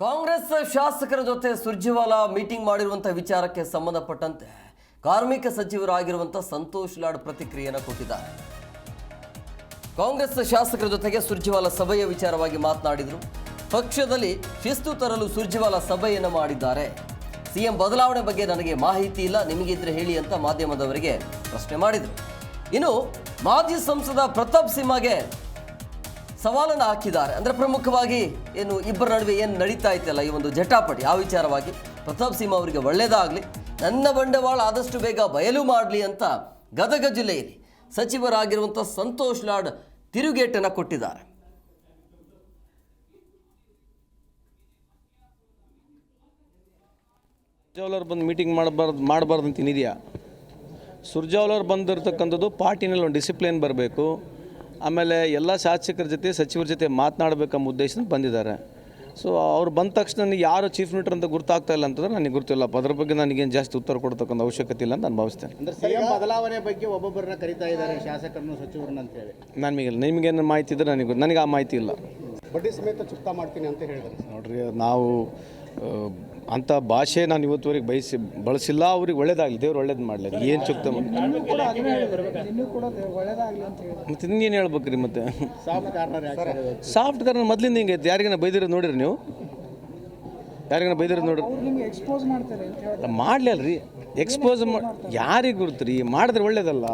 ಕಾಂಗ್ರೆಸ್ ಶಾಸಕರ ಜೊತೆ ಸುರ್ಜಿವಾಲಾ ಮೀಟಿಂಗ್ ಮಾಡಿರುವಂತಹ ವಿಚಾರಕ್ಕೆ ಸಂಬಂಧಪಟ್ಟಂತೆ ಕಾರ್ಮಿಕ ಸಚಿವರಾಗಿರುವಂತಹ ಸಂತೋಷ್ ಲಾಡ್ ಪ್ರತಿಕ್ರಿಯೆಯನ್ನು ಕೊಟ್ಟಿದ್ದಾರೆ. ಕಾಂಗ್ರೆಸ್ ಶಾಸಕರ ಜೊತೆಗೆ ಸುರ್ಜಿವಾಲಾ ಸಭೆಯ ವಿಚಾರವಾಗಿ ಮಾತನಾಡಿದರು. ಪಕ್ಷದಲ್ಲಿ ಶಿಸ್ತು ತರಲು ಸುರ್ಜಿವಾಲಾ ಸಭೆಯನ್ನು ಮಾಡಿದ್ದಾರೆ. ಸಿಎಂ ಬದಲಾವಣೆ ಬಗ್ಗೆ ನನಗೆ ಮಾಹಿತಿ ಇಲ್ಲ ನಿಮಗಿದ್ರೆ ಹೇಳಿ ಅಂತ ಮಾಧ್ಯಮದವರಿಗೆ ಪ್ರಶ್ನೆ ಮಾಡಿದರು. ಇನ್ನು ಮಾಜಿ ಸಂಸದ ಪ್ರತಾಪ್ ಸಿಂಹಗೆ ಸವಾಲನ್ನು ಹಾಕಿದ್ದಾರೆ. ಅಂದರೆ ಪ್ರಮುಖವಾಗಿ ಏನು ಇಬ್ಬರ ನಡುವೆ ಏನು ನಡೀತಾ ಇತ್ತಲ್ಲ ಈ ಒಂದು ಜಟಾಪಟಿ, ಆ ವಿಚಾರವಾಗಿ ಪ್ರತಾಪ್ ಸಿಂಹ ಅವರಿಗೆ ಒಳ್ಳೆಯದಾಗಲಿ ನನ್ನ ಬಂಡವಾಳ ಆದಷ್ಟು ಬೇಗ ಬಯಲು ಮಾಡಲಿ ಅಂತ ಗದಗ ಜಿಲ್ಲೆಯಲ್ಲಿ ಸಚಿವರಾಗಿರುವಂಥ ಸಂತೋಷ್ ಲಾಡ್ ತಿರುಗೇಟನ್ನು ಕೊಟ್ಟಿದ್ದಾರೆ. ಸುರ್ಜಾವಲವ್ರು ಬಂದು ಮೀಟಿಂಗ್ ಮಾಡಬಾರ್ದು ಮಾಡಬಾರ್ದು ಅಂತ ಇದೆಯಾ ಸುರ್ಜಾವಲವ್ರು ಬಂದಿರತಕ್ಕಂಥದ್ದು ಪಾರ್ಟಿನಲ್ಲಿ ಒಂದು ಡಿಸಿಪ್ಲಿನ್ ಬರಬೇಕು. ಆಮೇಲೆ ಎಲ್ಲ ಶಾಸಕರ ಜೊತೆ ಸಚಿವರ ಜೊತೆ ಮಾತನಾಡಬೇಕೆಂಬ ಉದ್ದೇಶದಿಂದ ಬಂದಿದ್ದಾರೆ. ಸೊ ಅವ್ರು ಬಂದ ತಕ್ಷಣ ನನಗೆ ಯಾರು ಚೀಫ್ ಮಿನಿಸ್ಟರ್ ಅಂತ ಗೊತ್ತಾಗ್ತಾ ಇಲ್ಲ ಅಂತಂದ್ರೆ ನನಗೆ ಗೊತ್ತಿಲ್ಲಪ್ಪ ಅದ್ರ ಬಗ್ಗೆ ನನಗೇನು ಜಾಸ್ತಿ ಉತ್ತರ ಕೊಡ್ತಕ್ಕಂಥ ಅವಶ್ಯಕತೆ ಇಲ್ಲ ಅಂತ ನಾನು ಭಾವಿಸ್ತೇನೆ. ಅಂದ್ರೆ ಸಿಎಂ ಬದಲಾವಣೆ ಬಗ್ಗೆ ಒಬ್ಬೊಬ್ಬರನ್ನ ಕರಿತಾ ಇದ್ದಾರೆ ಶಾಸಕರನ್ನು ಸಚಿವರನ್ನ ಅಂತ ಹೇಳಿ. ನನಗೆ ನಿಮಗೇನು ಮಾಹಿತಿ ಇದ್ರೆ ನನಗೆ ನನಗೆ ಆ ಮಾಹಿತಿ ಇಲ್ಲ. ಬಡ್ಡಿ ಸಮೇತ ಚುಕ್ತಾ ಮಾಡ್ತೀನಿ ಅಂತ ಹೇಳಿದ್ರು ನೋಡ್ರಿ ನಾವು ಅಂಥ ಭಾಷೆ ನಾನು ಇವತ್ತುವರೆಗೆ ಬಯಸಿ ಬಳಸಿಲ್ಲ. ಅವ್ರಿಗೆ ಒಳ್ಳೇದಾಗಲಿ, ದೇವ್ರು ಒಳ್ಳೇದು ಮಾಡಲಿ. ಏನು ಚುಕ್ತ ಮತ್ತೆ ಇನ್ನೇನು ಹೇಳ್ಬೇಕು ರೀ ಮತ್ತೆ? ಸಾಫ್ಟ್ ಕಾರ್ನರ್ ಮೊದಲಿಂದ ಹಿಂಗೆ ಐತೆ ಯಾರಿಗಾನ ಬೈದಿರೋದು ನೋಡಿರಿ ನೀವು? ಯಾರಿಗಾನ ಬೈದಿರೋದು ನೋಡಿರಿ? ಎಕ್ಸ್ಪೋಸ್ ಮಾಡ್ತಾರೆ ಅಂತ ಹೇಳಿ ಮಾಡಲಿ ಅಲ್ರಿ. ಎಕ್ಸ್ಪೋಸ್ ಯಾರಿಗೆ ಗುರುತು ರೀ ಮಾಡಿದ್ರೆ ಒಳ್ಳೇದಲ್ಲ.